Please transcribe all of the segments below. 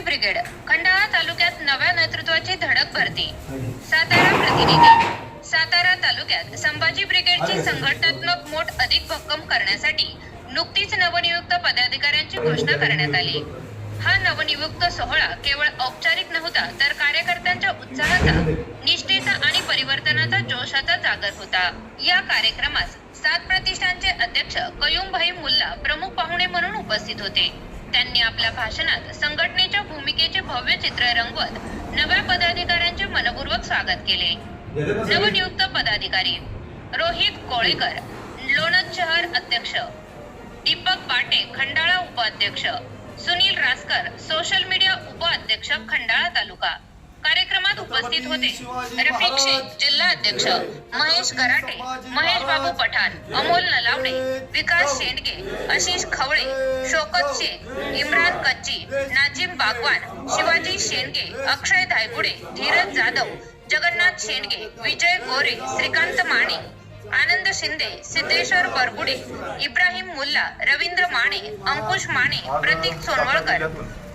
Brigade Khandala तालुक्यात नव्या नेतृत्वाची धडक भरती. सातारा प्रतिनिधी सातारा तालुक्यात संभाजी ब्रिगेडची संघटनात्मक मोठ अधिक भक्कम करण्यासाठी नुकतीच नवनियुक्त पदाधिकाऱ्यांची घोषणा करण्यात आली. हा नवनियुक्त सोहळा केवळ औपचारिक नव्हता तर कार्यकर्त्यांच्या उत्साहाचा निष्ठेचा आणि परिवर्तनाचा जोशाचा जागर होता. या कार्यक्रमास सात प्रतिष्ठानचे अध्यक्ष कयुमभाई मुल्ला प्रमुख पाहुणे म्हणून उपस्थित होते. त्यांनी आपल्या भाषणात संघटनेच्या भूमिकेचे भव्य चित्र रंगवत नव्या पदाधिकाऱ्यांचे मनपूर्वक स्वागत केले. नवनियुक्त पदाधिकारी रोहित कोळेकर लोणद शहर अध्यक्ष दीपक पाटे खंडाळा उपाध्यक्ष सुनील रासकर सोशल मीडिया उपाध्यक्ष खंडाळा तालुका. कार्यक्रमात उपस्थित होते. रफिक जिल्हा अध्यक्ष महेश गराटे महेश बाबू पठाण अमोल नलावडे विकास शेंडगे आशिष खवळे शोकत शेख इम्रान कच्ची नाजिम बागवान शिवाजी शेंडगे अक्षय धायगुडे धीरज जाधव जगन्नाथ शेंडगे विजय गोरे श्रीकांत माने आनंद शिंदे सिद्धेश्वर बरगुडे इब्राहिम मुल्ला रवींद्र माने अंकुश माने प्रतीक सोनवळकर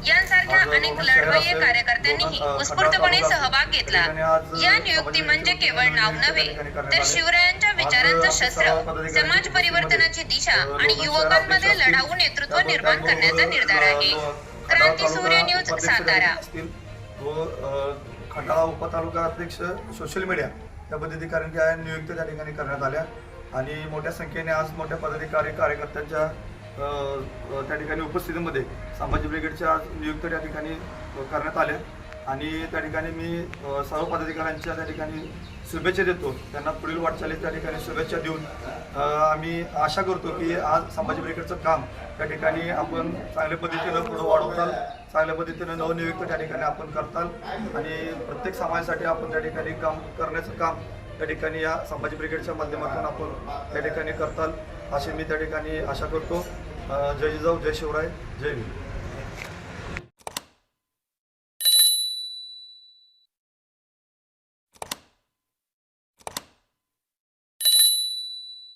यांसारख्या अनेक लढवय्ये कार्यकर्त्यांनीही उत्स्फूर्तपणे सहभाग घेतला. या नियुक्ती म्हणजे केवळ नाव नव्हे तर शिवरायांच्या विचारांचं शस्त्र समाज परिवर्तनाची दिशा आणि युवकांमध्ये लढाऊ नेतृत्व निर्माण करण्याचा निर्धार आहे. क्रांती सूर्य न्यूज सातारा. खंडाळा उपतालुका अध्यक्ष सोशल मीडिया. या आहे नियुक्त त्या ठिकाणी करण्यात आल्या. आणि मोठ्या संख्येने आज मोठ्या पदाधिकारी कार्यकर्त्यांच्या त्या ठिकाणी उपस्थितीमध्ये संभाजी ब्रिगेडच्या आज नियुक्त त्या ठिकाणी करण्यात आल्या. आणि त्या ठिकाणी मी सर्व पदाधिकाऱ्यांच्या त्या ठिकाणी शुभेच्छा देतो. त्यांना पुढील वाटचाली त्या ठिकाणी शुभेच्छा देऊन आम्ही आशा करतो की आज संभाजी ब्रिगेडचं काम त्या ठिकाणी आपण चांगल्या पद्धतीनं पुढं वाढवताल चांगल्या पद्धतीनं नवनियुक्त त्या ठिकाणी आपण करताल आणि प्रत्येक समाजासाठी आपण त्या ठिकाणी काम करण्याचं काम त्या ठिकाणी या संभाजी ब्रिगेडच्या माध्यमातून आपण त्या ठिकाणी करताल अशी मी त्या ठिकाणी आशा करतो. जय जिजाऊ जय शिवराय जय भीम